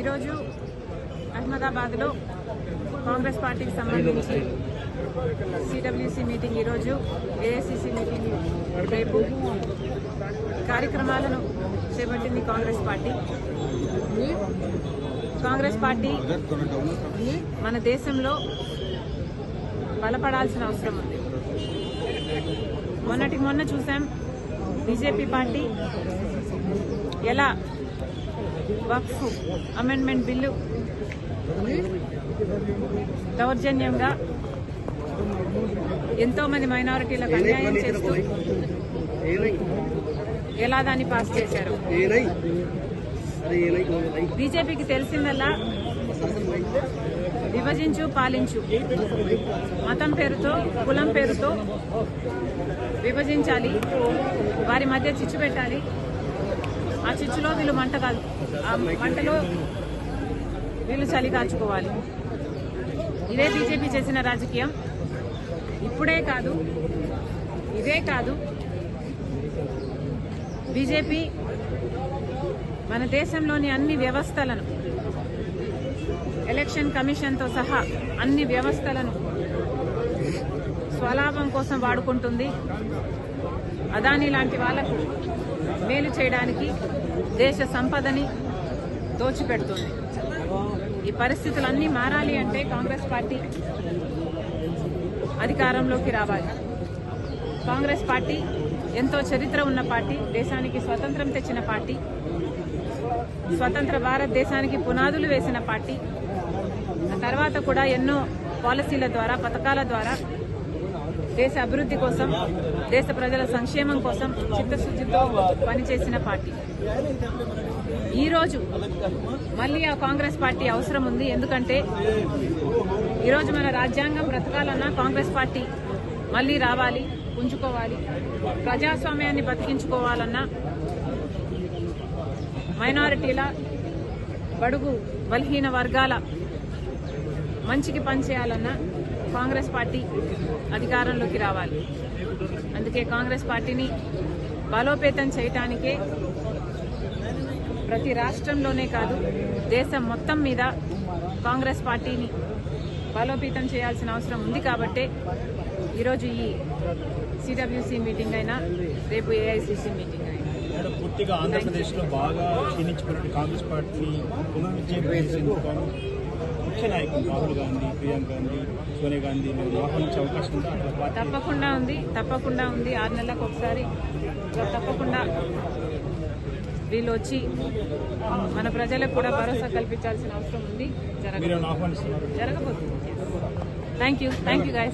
ఈరోజు అహ్మదాబాద్లో కాంగ్రెస్ పార్టీకి సంబంధించి సిడబ్ల్యూసి మీటింగ్ ఈరోజు ఏఐసిసి మీటింగ్ రేపు. కార్యక్రమాలను చేపట్టింది కాంగ్రెస్ పార్టీ. కాంగ్రెస్ పార్టీ మన దేశంలో బలపడాల్సిన అవసరం ఉంది. మొన్నటి మొన్న చూసాం బీజేపీ పార్టీ ఎలా వక్ఫ్ అమెండ్మెంట్ బిల్లు. దౌర్జన్యంగా ఎంతో మంది మైనారిటీలకు అన్యాయం చేస్తూ ఎలా దాన్ని పాస్ చేశారు. బీజేపీకి తెలిసిందల్లా విభజించు పాలించు. మతం పేరుతో కులం పేరుతో విభజించాలి. వారి మధ్య చిచ్చు పెట్టాలి. చిచ్చులో వీళ్ళు మంట కాదు. ఆ మంటలో వీళ్ళు చలి కాచుకోవాలి. ఇదే బీజేపీ చేసిన రాజకీయం. ఇప్పుడే కాదు ఇదే కాదు. బీజేపీ మన దేశంలోని అన్ని వ్యవస్థలను ఎలక్షన్ కమిషన్తో సహా అన్ని వ్యవస్థలను స్వలాభం కోసం వాడుకుంటుంది. అదాని లాంటి వాళ్ళకు మేలు చేయడానికి దేశ సంపదని దోచిపెడుతుంది. ఈ పరిస్థితులన్నీ మారాలి అంటే కాంగ్రెస్ పార్టీ అధికారంలోకి రావాలి. కాంగ్రెస్ పార్టీ ఎంతో చరిత్ర ఉన్న పార్టీ దేశానికి స్వతంత్రం తెచ్చిన పార్టీ స్వతంత్ర భారతదేశానికి పునాదులు వేసిన పార్టీ తర్వాత కూడా ఎన్నో పాలసీల ద్వారా పథకాల ద్వారా దేశ అభివృద్ధి కోసం దేశ ప్రజల సంక్షేమం కోసం చిత్తశుద్ధితో పనిచేసిన పార్టీ. ఈరోజు మళ్ళీ ఆ కాంగ్రెస్ పార్టీ అవసరం ఉంది. ఎందుకంటే ఈరోజు మన రాజ్యాంగం బ్రతకాలన్నా కాంగ్రెస్ పార్టీ మళ్ళీ రావాలి ఉంచుకోవాలి ప్రజాస్వామ్యాన్ని బతికించుకోవాలన్నా మైనారిటీల బడుగు బలహీన వర్గాల మంచికి పనిచేయాలన్నా కాంగ్రెస్ పార్టీ అధికారంలోకి రావాలి. అందుకే కాంగ్రెస్ పార్టీని బలోపేతం చేయటానికే ప్రతి రాష్ట్రంలోనే కాదు దేశం మొత్తం మీద కాంగ్రెస్ పార్టీని బలోపేతం చేయాల్సిన అవసరం ఉంది కాబట్టే ఈరోజు ఈ సిడబ్ల్యూసీ మీటింగ్ అయినా రేపు ఏఐసిసి మీటింగ్ అయినా. పూర్తిగా ఆంధ్రప్రదేశ్లో బాగా క్షీణించిపోయినట్టు కాంగ్రెస్ పార్టీ పునరుజ్జీవం ముఖ్య నాయకులు రాహుల్ గాంధీ ప్రియాంక గాంధీ సోనియా గాంధీ మీరు ఆహ్వానించే అవకాశం ఉందా తప్పకుండా ఉంది తప్పకుండా ఉంది. ఆరు నెలలకు ఒకసారి తప్పకుండా వీళ్ళు వచ్చి మన ప్రజలకు కూడా భరోసా కల్పించాల్సిన అవసరం ఉంది. జరగబోతుంది. Thank you thank you guys